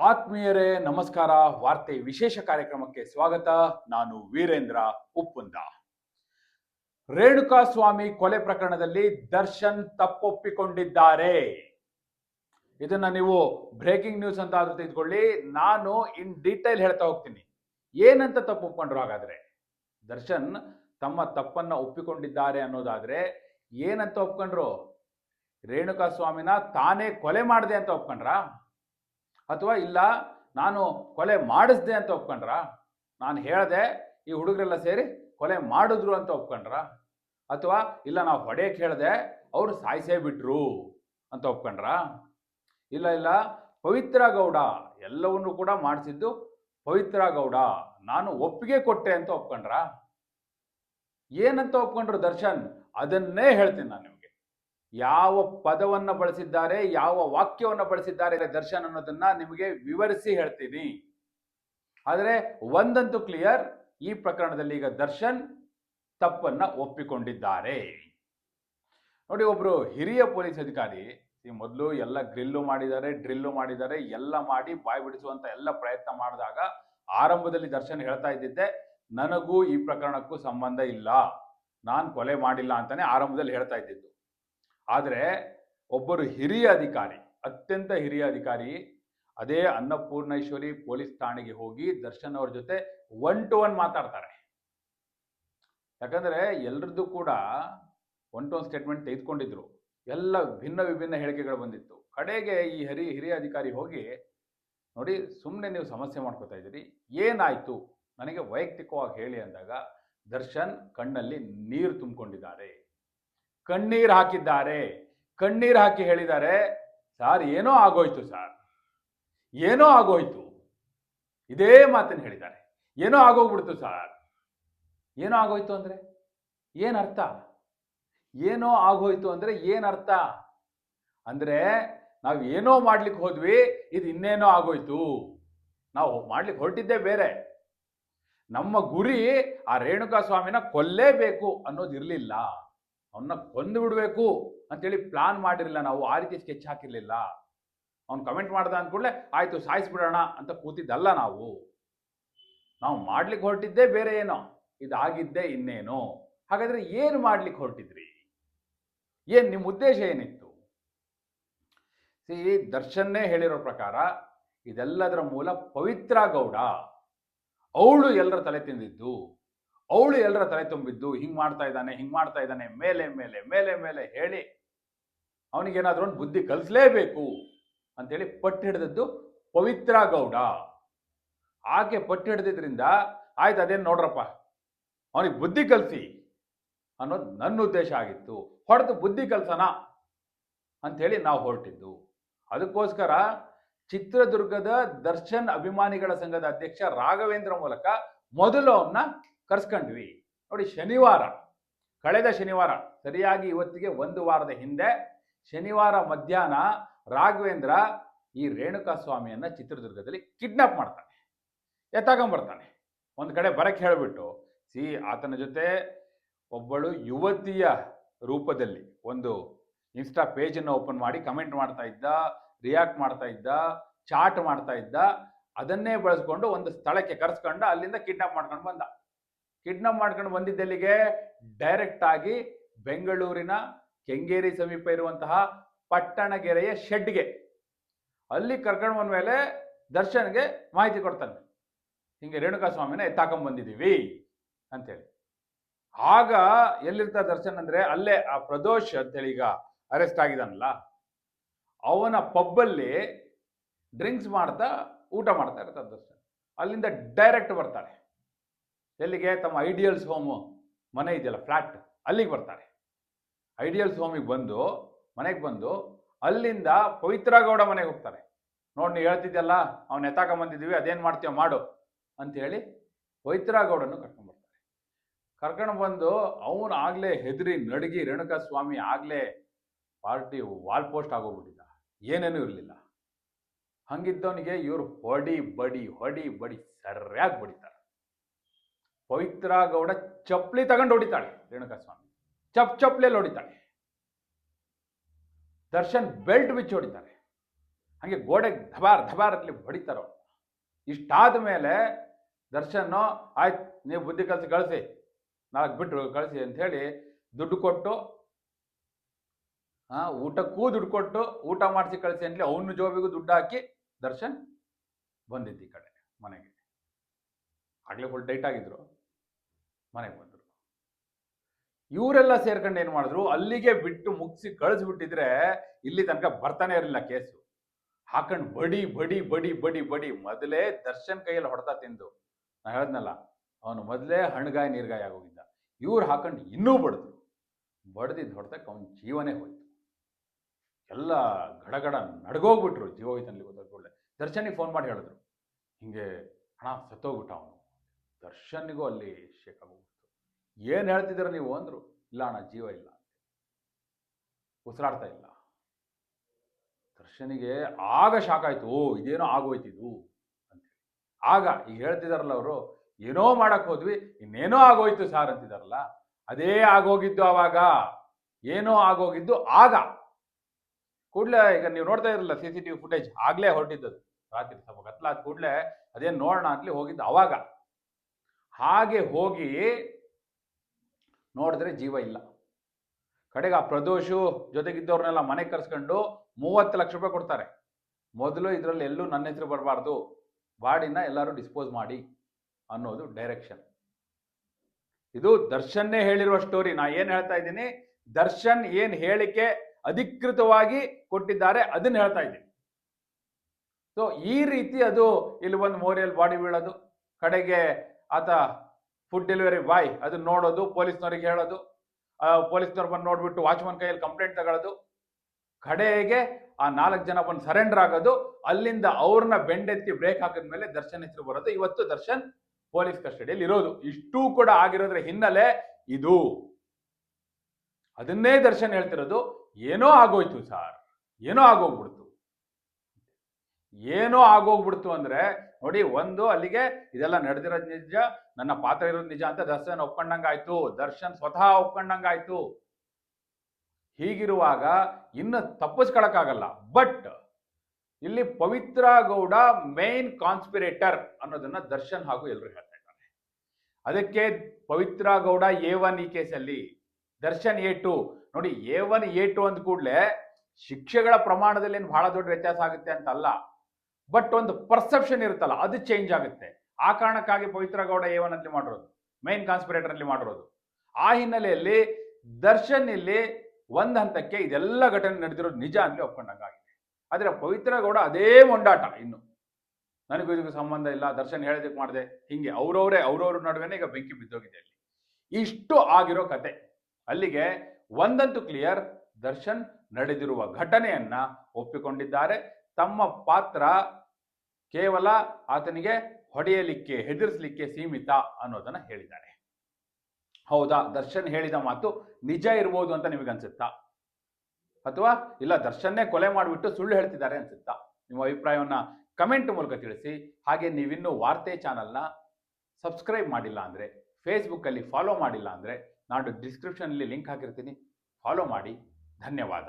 ಆತ್ಮೀಯರೇ, ನಮಸ್ಕಾರ. ವಾರ್ತೆ ವಿಶೇಷ ಕಾರ್ಯಕ್ರಮಕ್ಕೆ ಸ್ವಾಗತ. ನಾನು ವೀರೇಂದ್ರ ಉಪ್ಪುಂದ. ರೇಣುಕಾ ಸ್ವಾಮಿ ಕೊಲೆ ಪ್ರಕರಣದಲ್ಲಿ ದರ್ಶನ್ ತಪ್ಪೊಪ್ಪಿಕೊಂಡಿದ್ದಾರೆ. ಇದನ್ನ ನೀವು ಬ್ರೇಕಿಂಗ್ ನ್ಯೂಸ್ ಅಂತ ಆದ್ರೂ ತೆಗೆದುಕೊಳ್ಳಿ ನಾನು ಇನ್ ಡೀಟೇಲ್ ಹೇಳ್ತಾ ಹೋಗ್ತೀನಿ. ಏನಂತ ತಪ್ಪು ಒಪ್ಕೊಂಡ್ರು ಹಾಗಾದ್ರೆ? ದರ್ಶನ್ ತಮ್ಮ ತಪ್ಪನ್ನ ಒಪ್ಪಿಕೊಂಡಿದ್ದಾರೆ ಅನ್ನೋದಾದ್ರೆ ಏನಂತ ಒಪ್ಕೊಂಡ್ರು? ರೇಣುಕಾ ಸ್ವಾಮಿನ ತಾನೇ ಕೊಲೆ ಮಾಡಿದೆ ಅಂತ ಒಪ್ಕೊಂಡ್ರಾ? ಅಥವಾ ಇಲ್ಲ ನಾನು ಕೊಲೆ ಮಾಡಿಸ್ದೆ ಅಂತ ಒಪ್ಕೊಂಡ್ರ? ನಾನು ಹೇಳ್ದೆ ಈ ಹುಡುಗರೆಲ್ಲ ಸೇರಿ ಕೊಲೆ ಮಾಡಿದ್ರು ಅಂತ ಒಪ್ಕೊಂಡ್ರ? ಅಥವಾ ಇಲ್ಲ ನಾವು ಹೊಡೆಯಕ್ಕೆ ಹೇಳ್ದೆ ಅವರು ಸಾಯಿಸೇ ಬಿಟ್ರು ಅಂತ ಒಪ್ಕೊಂಡ್ರ? ಇಲ್ಲ ಇಲ್ಲ, ಪವಿತ್ರ ಗೌಡ ಎಲ್ಲವನ್ನೂ ಕೂಡ ಮಾಡಿಸಿದ್ದು ಪವಿತ್ರ ಗೌಡ, ನಾನು ಒಪ್ಪಿಗೆ ಕೊಟ್ಟೆ ಅಂತ ಒಪ್ಕೊಂಡ್ರ? ಏನಂತ ಒಪ್ಕೊಂಡ್ರು ದರ್ಶನ್? ಅದನ್ನೇ ಹೇಳ್ತೀನಿ ನಾನು ಯಾವ ಪದವನ್ನು ಬಳಸಿದ್ದಾರೆ, ಯಾವ ವಾಕ್ಯವನ್ನು ಬಳಸಿದ್ದಾರೆ ದರ್ಶನ್ ಅನ್ನೋದನ್ನ ನಿಮಗೆ ವಿವರಿಸಿ ಹೇಳ್ತೀನಿ. ಆದರೆ ಒಂದಂತೂ ಕ್ಲಿಯರ್ ಈ ಪ್ರಕರಣದಲ್ಲಿ ಈಗ ದರ್ಶನ್ ತಪ್ಪನ್ನ ಒಪ್ಪಿಕೊಂಡಿದ್ದಾರೆ. ನೋಡಿ, ಒಬ್ರು ಹಿರಿಯ ಪೊಲೀಸ್ ಅಧಿಕಾರಿ, ಈ ಮೊದಲು ಎಲ್ಲ ಗ್ರಿಲ್ಲು ಮಾಡಿದ್ದಾರೆ, ಡ್ರಿಲ್ಲು ಮಾಡಿದ್ದಾರೆ, ಎಲ್ಲ ಮಾಡಿ ಬಾಯಿ ಬಿಡಿಸುವಂತ ಎಲ್ಲ ಪ್ರಯತ್ನ ಮಾಡಿದಾಗ ಆರಂಭದಲ್ಲಿ ದರ್ಶನ್ ಹೇಳ್ತಾ ಇದ್ದಿದ್ದೆ, ನನಗೂ ಈ ಪ್ರಕರಣಕ್ಕೂ ಸಂಬಂಧ ಇಲ್ಲ, ನಾನು ಕೊಲೆ ಮಾಡಿಲ್ಲ ಅಂತಾನೆ ಆರಂಭದಲ್ಲಿ ಹೇಳ್ತಾ ಇದ್ದಿದ್ದು. ಆದರೆ ಒಬ್ಬರು ಹಿರಿಯ ಅಧಿಕಾರಿ, ಅತ್ಯಂತ ಹಿರಿಯ ಅಧಿಕಾರಿ, ಅದೇ ಅನ್ನಪೂರ್ಣೇಶ್ವರಿ ಪೊಲೀಸ್ ಠಾಣೆಗೆ ಹೋಗಿ ದರ್ಶನ್ ಅವ್ರ ಜೊತೆ ಒನ್ ಟು ಒನ್ ಮಾತಾಡ್ತಾರೆ. ಯಾಕಂದ್ರೆ ಎಲ್ರದ್ದು ಕೂಡ ಒನ್ ಟು ಒನ್ ಸ್ಟೇಟ್ಮೆಂಟ್ ತೆಗೆದುಕೊಂಡಿದ್ರು. ಎಲ್ಲ ಭಿನ್ನ ವಿಭಿನ್ನ ಹೇಳಿಕೆಗಳು ಬಂದಿತ್ತು. ಕಡೆಗೆ ಈ ಹರಿ, ಹಿರಿಯ ಅಧಿಕಾರಿ ಹೋಗಿ, ನೋಡಿ ಸುಮ್ಮನೆ ನೀವು ಸಮಸ್ಯೆ ಮಾಡ್ಕೋತಾ ಇದ್ದೀರಿ. ಏನಾಯ್ತು? ನನಗೆ ವೈಯಕ್ತಿಕವಾಗಿ ಹೇಳಿ ಅಂದಾಗ ದರ್ಶನ್ ಕಣ್ಣಲ್ಲಿ ನೀರು ತುಂಬಿಕೊಂಡಿದ್ದಾರೆ. ಕಣ್ಣೀರು ಹಾಕಿದ್ದಾರೆ. ಕಣ್ಣೀರು ಹಾಕಿ ಹೇಳಿದ್ದಾರೆ, ಸಾರ್, ಏನೋ ಆಗೋಯ್ತು ಸಾರ್. ಏನೋ ಆಗೋಯ್ತು. ಇದೇ ಮಾತನ್ನು ಹೇಳಿದ್ದಾರೆ. ಏನೋ ಆಗೋಗ್ಬಿಡ್ತು ಸಾರ್. ಏನೋ ಆಗೋಯ್ತು ಅಂದ್ರೆ? ಏನರ್ಥ? ಏನೋ ಆಗೋಯ್ತು ಅಂದ್ರೆ ಏನರ್ಥ? ಅಂದ್ರೆ ನಾವು ಏನೋ ಮಾಡ್ಲಿಕ್ಕೆ ಹೋದ್ವಿ, ಇದು ಇನ್ನೇನೋ ಆಗೋಯ್ತು. ನಾವು ಮಾಡ್ಲಿಕ್ಕೆ ಹೊರಟಿದ್ದೆ ಬೇರೆ. ನಮ್ಮ ಗುರಿ ಆ ರೇಣುಕಾ ಸ್ವಾಮಿನ ಕೊಲ್ಲೇಬೇಕು ಅನ್ನೋದು ಇರಲಿಲ್ಲ. ಅವನ್ನ ಕೊಂದು ಬಿಡಬೇಕು ಅಂತೇಳಿ ಪ್ಲಾನ್ ಮಾಡಿರಲಿಲ್ಲ ನಾವು, ಆ ರೀತಿ ಸ್ಕೆಚ್ ಹಾಕಿರಲಿಲ್ಲ. ಅವ್ನು ಕಮೆಂಟ್ ಮಾಡ್ದ ಅಂದ್ಕೂಡಲೇ ಆಯ್ತು, ಸಾಯಿಸ್ಬಿಡೋಣ ಅಂತ ಕೂತಿದ್ದಲ್ಲ ನಾವು. ನಾವು ಮಾಡ್ಲಿಕ್ಕೆ ಹೊರಟಿದ್ದೇ ಬೇರೆ ಏನೋ, ಇದಾಗಿದ್ದೆ ಇನ್ನೇನು. ಹಾಗಾದ್ರೆ ಏನು ಮಾಡ್ಲಿಕ್ಕೆ ಹೊರಟಿದ್ರಿ? ಏನು ನಿಮ್ಮ ಉದ್ದೇಶ ಏನಿತ್ತು? ಸಿ, ದರ್ಶನ್ನೇ ಹೇಳಿರೋ ಪ್ರಕಾರ ಇದೆಲ್ಲದರ ಮೂಲ ಪವಿತ್ರ ಗೌಡ. ಅವಳು ಎಲ್ಲರ ತಲೆ ತಿಂದಿದ್ದು. ಅವಳು ಎಲ್ಲರ ತಲೆ ತುಂಬಿದ್ದು ಹಿಂಗ್ ಮಾಡ್ತಾ ಇದ್ದಾನೆ, ಹಿಂಗ್ ಮಾಡ್ತಾ ಇದ್ದಾನೆ, ಮೇಲೆ ಮೇಲೆ ಮೇಲೆ ಮೇಲೆ ಹೇಳಿ ಅವನಿಗೇನಾದ್ರೂ ಒಂದು ಬುದ್ಧಿ ಕಲಿಸ್ಲೇಬೇಕು ಅಂತೇಳಿ ಪಟ್ಟು ಹಿಡಿದದ್ದು ಪವಿತ್ರ ಗೌಡ. ಆಕೆ ಪಟ್ಟು ಹಿಡಿದಿದ್ರಿಂದ ಆಯ್ತು ಅದೇನು ನೋಡ್ರಪ್ಪ, ಅವನಿಗೆ ಬುದ್ಧಿ ಕಲಿಸಿ ಅನ್ನೋದು ನನ್ನ ಉದ್ದೇಶ ಆಗಿತ್ತು. ಹೊಡೆದು ಬುದ್ಧಿ ಕಲ್ಸನ ಅಂಥೇಳಿ ನಾವು ಹೊರಟಿದ್ದು. ಅದಕ್ಕೋಸ್ಕರ ಚಿತ್ರದುರ್ಗದ ದರ್ಶನ್ ಅಭಿಮಾನಿಗಳ ಸಂಘದ ಅಧ್ಯಕ್ಷ ರಾಘವೇಂದ್ರ ಮೂಲಕ ಮೊದಲು ಅವನ್ನ ಕರ್ಸ್ಕೊಂಡ್ವಿ. ನೋಡಿ ಶನಿವಾರ, ಕಳೆದ ಶನಿವಾರ, ಸರಿಯಾಗಿ ಇವತ್ತಿಗೆ ಒಂದು ವಾರದ ಹಿಂದೆ ಶನಿವಾರ ಮಧ್ಯಾಹ್ನ ರಾಘವೇಂದ್ರ ಈ ರೇಣುಕಾ ಸ್ವಾಮಿಯನ್ನು ಚಿತ್ರದುರ್ಗದಲ್ಲಿ ಕಿಡ್ನಾಪ್ ಮಾಡ್ತಾನೆ. ಎತ್ತಾಕೊಂಬರ್ತಾನೆ ಒಂದು ಕಡೆ ಬರಕ್ಕೆ ಹೇಳಿಬಿಟ್ಟು, ಸಿ, ಆತನ ಜೊತೆ ಒಬ್ಬಳು ಯುವತಿಯ ರೂಪದಲ್ಲಿ ಒಂದು ಇನ್ಸ್ಟಾ ಪೇಜನ್ನು ಓಪನ್ ಮಾಡಿ ಕಮೆಂಟ್ ಮಾಡ್ತಾ ಇದ್ದ ರಿಯಾಕ್ಟ್ ಮಾಡ್ತಾ ಇದ್ದ ಚಾಟ್ ಮಾಡ್ತಾ ಇದ್ದ, ಅದನ್ನೇ ಬಳಸ್ಕೊಂಡು ಒಂದು ಸ್ಥಳಕ್ಕೆ ಕರೆಸ್ಕೊಂಡು ಅಲ್ಲಿಂದ ಕಿಡ್ನಾಪ್ ಮಾಡ್ಕೊಂಡು ಬಂದ. ಕಿಡ್ನಾಪ್ ಮಾಡ್ಕೊಂಡು ಬಂದಿದ್ದಲ್ಲಿಗೆ? ಡೈರೆಕ್ಟ್ ಆಗಿ ಬೆಂಗಳೂರಿನ ಕೆಂಗೇರಿ ಸಮೀಪ ಇರುವಂತಹ ಪಟ್ಟಣಗೆರೆಯ ಶೆಡ್ಗೆ. ಅಲ್ಲಿ ಕರ್ಕೊಂಡು ಬಂದ ಮೇಲೆ ದರ್ಶನ್ಗೆ ಮಾಹಿತಿ ಕೊಡ್ತಾನೆ. ಹಿಂಗೆ ರೇಣುಕಾ ಸ್ವಾಮಿನ ಎತ್ತಾಕೊಂಡ್ ಬಂದಿದ್ದೀವಿ ಅಂತೇಳಿ ಆಗ ಎಲ್ಲಿರ್ತಾ ದರ್ಶನ್ ಅಂದ್ರೆ ಅಲ್ಲೇ ಆ ಪ್ರದೋಷ್ ಅಂತೇಳಿ ಈಗ ಅರೆಸ್ಟ್ ಆಗಿದಾನಲ್ಲ ಅವನ ಪಬ್ಬಲ್ಲಿ ಡ್ರಿಂಕ್ಸ್ ಮಾಡ್ತಾ ಊಟ ಮಾಡ್ತಾ ಇರ್ತಾರೆ ದರ್ಶನ್. ಅಲ್ಲಿಂದ ಡೈರೆಕ್ಟ್ ಬರ್ತಾರೆ ಎಲ್ಲಿಗೆ? ತಮ್ಮ ಐಡಿಯಲ್ಸ್ ಹೋಮು ಮನೆ ಇದೆಯಲ್ಲ ಫ್ಲಾಟ್ ಅಲ್ಲಿಗೆ ಬರ್ತಾರೆ. ಐಡಿಯಲ್ಸ್ ಹೋಮಿಗೆ ಬಂದು, ಮನೆಗೆ ಬಂದು, ಅಲ್ಲಿಂದ ಪವಿತ್ರ ಗೌಡ ಮನೆಗೆ ಹೋಗ್ತಾರೆ. ನೋಡಿ ನೀವು ಹೇಳ್ತಿದ್ದಲ್ಲ ಅವ್ನ ಎತ್ತಾಕ ಬಂದಿದ್ದೀವಿ, ಅದೇನು ಮಾಡ್ತೀವ ಮಾಡು ಅಂತ ಹೇಳಿ ಪವಿತ್ರ ಗೌಡನ್ನು ಕರ್ಕೊಂಡು ಬರ್ತಾರೆ. ಕರ್ಕೊಂಡು ಬಂದು ಅವನು ಆಗಲೇ ಹೆದರಿ, ನಡಗಿ ರೇಣುಕಾ ಸ್ವಾಮಿ ಆಗಲೇ ಪಾರ್ಟಿ ವಾಲ್ ಪೋಸ್ಟ್ ಆಗೋಗ್ಬಿಟ್ಟಿದ್ದ. ಏನೇನೂ ಇರಲಿಲ್ಲ. ಹಂಗಿದ್ದವನಿಗೆ ಇವರು ಹೊಡಿ ಬಡಿ ಹೊಡಿ ಬಡಿ, ಸರಿಯಾಗಿ ಬಡಿತಾರೆ. ಪವಿತ್ರ ಗೌಡ ಚಪ್ಪಲಿ ತಗೊಂಡು ಹೊಡಿತಾಳೆ ರೇಣುಕಾ ಸ್ವಾಮಿ ಚಪ್ ಚಪ್ಪಲಿಯಲ್ಲಿ ಹೊಡಿತಾಳೆ. ದರ್ಶನ್ ಬೆಲ್ಟ್ ಬಿಚ್ಚಿ ಹೊಡಿತಾರೆ. ಹಾಗೆ ಗೋಡೆಗೆ ಧಬಾರ್ ಧಬಾರ್ ಅಂತಲಿ ಹೊಡಿತಾರೋ ಇಷ್ಟಾದ ಮೇಲೆ ದರ್ಶನ್, ಆಯ್ತು, ನೀವು ಬುದ್ಧಿ ಕಲಿಸಿ ಕಳಿಸಿ, ನಾಲ್ಕು ಬಿಟ್ರು ಕಳಿಸಿ ಹೇಳಿ ದುಡ್ಡು ಕೊಟ್ಟು, ಆ, ಊಟಕ್ಕೂ ದುಡ್ಡು ಕೊಟ್ಟು ಊಟ ಮಾಡಿಸಿ ಕಳಿಸಿ ಅಂತಲಿ ಅವನು ಜೋಬಿಗೂ ದುಡ್ಡು ಹಾಕಿ ದರ್ಶನ್ ಬಂದಿದ್ದ ಈ ಕಡೆ ಮನೆಗೆ. ಆಗಲೇ ಫುಲ್ ಟೈಟ್ ಆಗಿದ್ರು. ಮನೆಗೆ ಬಂದರು. ಇವರೆಲ್ಲ ಸೇರ್ಕೊಂಡು ಏನು ಮಾಡಿದ್ರು, ಅಲ್ಲಿಗೆ ಬಿಟ್ಟು ಮುಗಿಸಿ ಕಳಿಸ್ಬಿಟ್ಟಿದ್ರೆ ಇಲ್ಲಿ ತನಕ ಬರ್ತಾನೆ ಇರಲಿಲ್ಲ ಕೇಸು. ಹಾಕೊಂಡು ಬಡಿ ಬಡಿ ಬಡಿ ಬಡಿ ಬಡಿ, ಮೊದಲೇ ದರ್ಶನ್ ಕೈಯಲ್ಲಿ ಹೊಡೆತ ತಿಂದು. ನಾ ಹೇಳ್ದನಲ್ಲ, ಅವನು ಮೊದಲೇ ಹಣ್ಗಾಯಿ, ನೀರ್ಗಾಯಿ ಆಗೋಗಿದ್ದ. ಇವ್ರು ಹಾಕೊಂಡು ಇನ್ನೂ ಬಡಿದ್ರು. ಬಡ್ದಿದ್ದು ಹೊಡೆತಕ್ಕೆ ಅವನ ಜೀವನೇ ಹೋಯ್ತು. ಎಲ್ಲ ಗಡಗಡ ನಡ್ಗೋಗ್ಬಿಟ್ರು ಜೀವ ಗೊತ್ತಾಗ ಗೊತ್ತಾಗ್ಕೊಳ್ಳೆ ದರ್ಶನಿಗೆ ಫೋನ್ ಮಾಡಿ ಹೇಳಿದ್ರು. ಹಿಂಗೆ ಹಣ ಸತ್ತೋಗ್ಬಿಟ್ಟ ಅವನು. ದರ್ಶನ್ನಿಗೂ ಅಲ್ಲಿ ಶೇಕ್ ಏನು ಹೇಳ್ತಿದ್ದೀರ ನೀವು ಅಂದರು, ಇಲ್ಲ ಅಣ್ಣ, ಜೀವ ಇಲ್ಲ ಉಸಿರಾಡ್ತಾ ಇಲ್ಲ. ದರ್ಶನಿಗೆ ಆಗ ಶಾಕ್ ಆಯ್ತು, ಓ, ಇದೇನೋ ಆಗೋಯ್ತಿದು ಅಂತೇಳಿ ಆಗ ಈಗ ಹೇಳ್ತಿದಾರಲ್ಲ ಅವರು, ಏನೋ ಮಾಡಕ್ ಹೋದ್ವಿ, ಇನ್ನೇನೋ ಆಗೋಯ್ತು ಸಾರ್ ಅಂತಿದಾರಲ್ಲ, ಅದೇ ಆಗೋಗಿದ್ದು ಆವಾಗ, ಏನೋ ಆಗೋಗಿದ್ದು ಆಗ. ಕೂಡಲೇ ಈಗ ನೀವು ನೋಡ್ತಾ ಇರಲ್ಲ C C T V footage ಆಗಲೇ ಹೊರಟಿದ್ದದು. ರಾತ್ರಿ ಸ್ವಲ್ಪ ಕತ್ಲಾದ ಕೂಡಲೇ ಅದೇನು ನೋಡೋಣ ಅಂತಲಿ ಹೋಗಿದ್ದು ಅವಾಗ ಹಾಗೆ ಹೋಗಿ ನೋಡಿದ್ರೆ ಜೀವ ಇಲ್ಲ. ಕಡೆಗೆ ಆ ಪ್ರದೋಷು ಜೊತೆಗಿದ್ದವ್ರನ್ನೆಲ್ಲ ಮನೆಗೆ ಕರ್ಸ್ಕೊಂಡು ಮೂವತ್ತು ಲಕ್ಷ ರೂಪಾಯಿ ಕೊಡ್ತಾರೆ. ಮೊದಲು ಇದರಲ್ಲಿ ಎಲ್ಲೂ ನನ್ನ ಹೆಸರು ಬರಬಾರ್ದು. ಬಾಡಿನ ಎಲ್ಲರೂ ಡಿಸ್ಪೋಸ್ ಮಾಡಿ ಅನ್ನೋದು ಡೈರೆಕ್ಷನ್. ಇದು ದರ್ಶನ್ನೇ ಹೇಳಿರುವ ಸ್ಟೋರಿ. ನಾ ಏನು ಹೇಳ್ತಾ ಇದ್ದೀನಿ? ದರ್ಶನ್ ಏನು ಹೇಳಿಕೆ ಅಧಿಕೃತವಾಗಿ ಕೊಟ್ಟಿದ್ದಾರೆ ಅದನ್ನ ಹೇಳ್ತಾ ಇದ್ದೀನಿ. ಸೊ ಈ ರೀತಿ ಅದು ಇಲ್ಲಿ ಒಂದು ಮೋರಿಯಲ್ ಬಾಡಿ ಬೀಳೋದು. ಕಡೆಗೆ ಆತ ಫುಡ್ ಡೆಲಿವರಿ ಬಾಯ್ ಅದನ್ನ ನೋಡೋದು, ಪೊಲೀಸ್ನವ್ರಿಗೆ ಹೇಳೋದು ಪೊಲೀಸ್ನವ್ರು ಬಂದು ನೋಡ್ಬಿಟ್ಟು ವಾಚ್ಮನ್ ಕೈಯಲ್ಲಿ ಕಂಪ್ಲೇಂಟ್ ತಗೊಳ್ಳೋದು ಕಡೆಗೆ ಆ ನಾಲ್ಕು ಜನ ಬಂದು ಸರೆಂಡರ್ ಆಗೋದು. ಅಲ್ಲಿಂದ ಅವ್ರನ್ನ ಬೆಂಡೆತ್ತಿ ಬ್ರೇಕ್ ಹಾಕಿದ್ಮೇಲೆ ದರ್ಶನ್ ಹೆಸರು ಬರೋದು. ಇವತ್ತು ದರ್ಶನ್ ಪೊಲೀಸ್ ಕಸ್ಟಡಿಯಲ್ಲಿ ಇರೋದು. ಇಷ್ಟೂ ಕೂಡ ಆಗಿರೋದ್ರ ಹಿನ್ನೆಲೆ ಇದು. ಅದನ್ನೇ ದರ್ಶನ್ ಹೇಳ್ತಿರೋದು. ಏನೋ ಆಗೋಯ್ತು ಸಾರ್ ಏನೋ ಆಗೋಗ್ಬಿಡ್ತು ಏನೋ ಆಗೋಗ್ಬಿಡ್ತು ಅಂದ್ರೆ, ನೋಡಿ ಒಂದು ಅಲ್ಲಿಗೆ ಇದೆಲ್ಲ ನಡೆದಿರೋದು ನಿಜ, ನನ್ನ ಪಾತ್ರ ಇರೋದು ನಿಜ ಅಂತ ದರ್ಶನ್ ಒಪ್ಕೊಂಡಂಗಾಯ್ತು. ದರ್ಶನ್ ಸ್ವತಃ ಒಪ್ಕೊಂಡಂಗಾಯ್ತು. ಹೀಗಿರುವಾಗ ಇನ್ನು ತಪ್ಪಿಸ್ಕೊಳಕ್ಕಾಗಲ್ಲ. ಬಟ್ ಇಲ್ಲಿ ಪವಿತ್ರ ಗೌಡ ಮೇನ್ ಕಾನ್ಸ್ಪಿರೇಟರ್ ಅನ್ನೋದನ್ನ ದರ್ಶನ್ ಹಾಗೂ ಎಲ್ಲರೂ ಹೇಳ್ತಾ ಅದಕ್ಕೆ ಪವಿತ್ರ ಗೌಡ ಎ ಒನ್ ಈ ಕೇಸಲ್ಲಿ, ದರ್ಶನ್ ಎ ಟು ನೋಡಿ ಎ ಒನ್ ಎ ಟು ಅಂದ ಕೂಡಲೇ ಶಿಕ್ಷೆಗಳ ಪ್ರಮಾಣದಲ್ಲಿ ಏನು ಬಹಳ ದೊಡ್ಡ ವ್ಯತ್ಯಾಸ ಆಗುತ್ತೆ ಅಂತ ಅಲ್ಲ ಬಟ್ ಒಂದು ಪರ್ಸೆಪ್ಷನ್ ಇರುತ್ತಲ್ಲ, ಅದು ಚೇಂಜ್ ಆಗುತ್ತೆ. ಆ ಕಾರಣಕ್ಕಾಗಿ ಪವಿತ್ರ ಗೌಡ ಏವನಲ್ಲಿ ಮಾಡಿರೋದು ಮೈನ್ ಕಾನ್ಸ್ಪಿರೇಟರ್ ಅಲ್ಲಿ ಮಾಡಿರೋದು. ಆ ಹಿನ್ನೆಲೆಯಲ್ಲಿ ದರ್ಶನ್ ಇಲ್ಲಿ ಒಂದ್ ಹಂತಕ್ಕೆ ಇದೆಲ್ಲ ಘಟನೆ ನಡೆದಿರೋದು ನಿಜ ಅಂತ ಒಪ್ಕೊಂಡಂಗಾಗಿದೆ. ಆದ್ರೆ ಪವಿತ್ರ ಗೌಡ ಅದೇ ಮೊಂಡಾಟ ಇನ್ನು. ನನಗೂ ಇದಕ್ಕೂ ಸಂಬಂಧ ಇಲ್ಲ, ದರ್ಶನ್ ಹೇಳಿದಕ್ಕೆ ಮಾಡಿದೆ. ಹಿಂಗೆ ಅವ್ರವರೇ, ಅವ್ರವ್ರ ನಡುವೆನೇ ಈಗ ಬೆಂಕಿ ಬಿದ್ದೋಗಿದೆ ಅಲ್ಲಿ. ಇಷ್ಟು ಆಗಿರೋ ಕತೆ. ಅಲ್ಲಿಗೆ ಒಂದಂತೂ ಕ್ಲಿಯರ್ ದರ್ಶನ್ ನಡೆದಿರುವ ಘಟನೆಯನ್ನ ಒಪ್ಪಿಕೊಂಡಿದ್ದಾರೆ. ತಮ್ಮ ಪಾತ್ರ ಕೇವಲ ಆತನಿಗೆ ಹೊಡೆಯಲಿಕ್ಕೆ, ಹೆದರಿಸಲಿಕ್ಕೆ ಸೀಮಿತ ಅನ್ನೋದನ್ನ ಹೇಳಿದ್ದಾರೆ ಹೌದಾ? ದರ್ಶನ್ ಹೇಳಿದ ಮಾತು ನಿಜ ಇರ್ಬೋದು ಅಂತ ನಿಮಗೆ ಅನ್ಸುತ್ತಾ? ಅಥವಾ ಇಲ್ಲ, ದರ್ಶನ್ನೇ ಕೊಲೆ ಮಾಡಿಬಿಟ್ಟು ಸುಳ್ಳು ಹೇಳ್ತಿದ್ದಾರೆ ಅನ್ಸುತ್ತಾ? ನಿಮ್ಮ ಅಭಿಪ್ರಾಯವನ್ನ ಕಮೆಂಟ್ ಮೂಲಕ ತಿಳಿಸಿ. ಹಾಗೆ ನೀವಿನ್ನೂ ವಾರ್ತೆ ಚಾನಲ್ನ ಸಬ್ಸ್ಕ್ರೈಬ್ ಮಾಡಿಲ್ಲ ಅಂದರೆ, ಫೇಸ್ಬುಕ್ಕಲ್ಲಿ ಫಾಲೋ ಮಾಡಿಲ್ಲ ಅಂದರೆ, ನಾನು ಡಿಸ್ಕ್ರಿಪ್ಷನಲ್ಲಿ ಲಿಂಕ್ ಹಾಕಿರ್ತೀನಿ. ಫಾಲೋ ಮಾಡಿ. ಧನ್ಯವಾದ.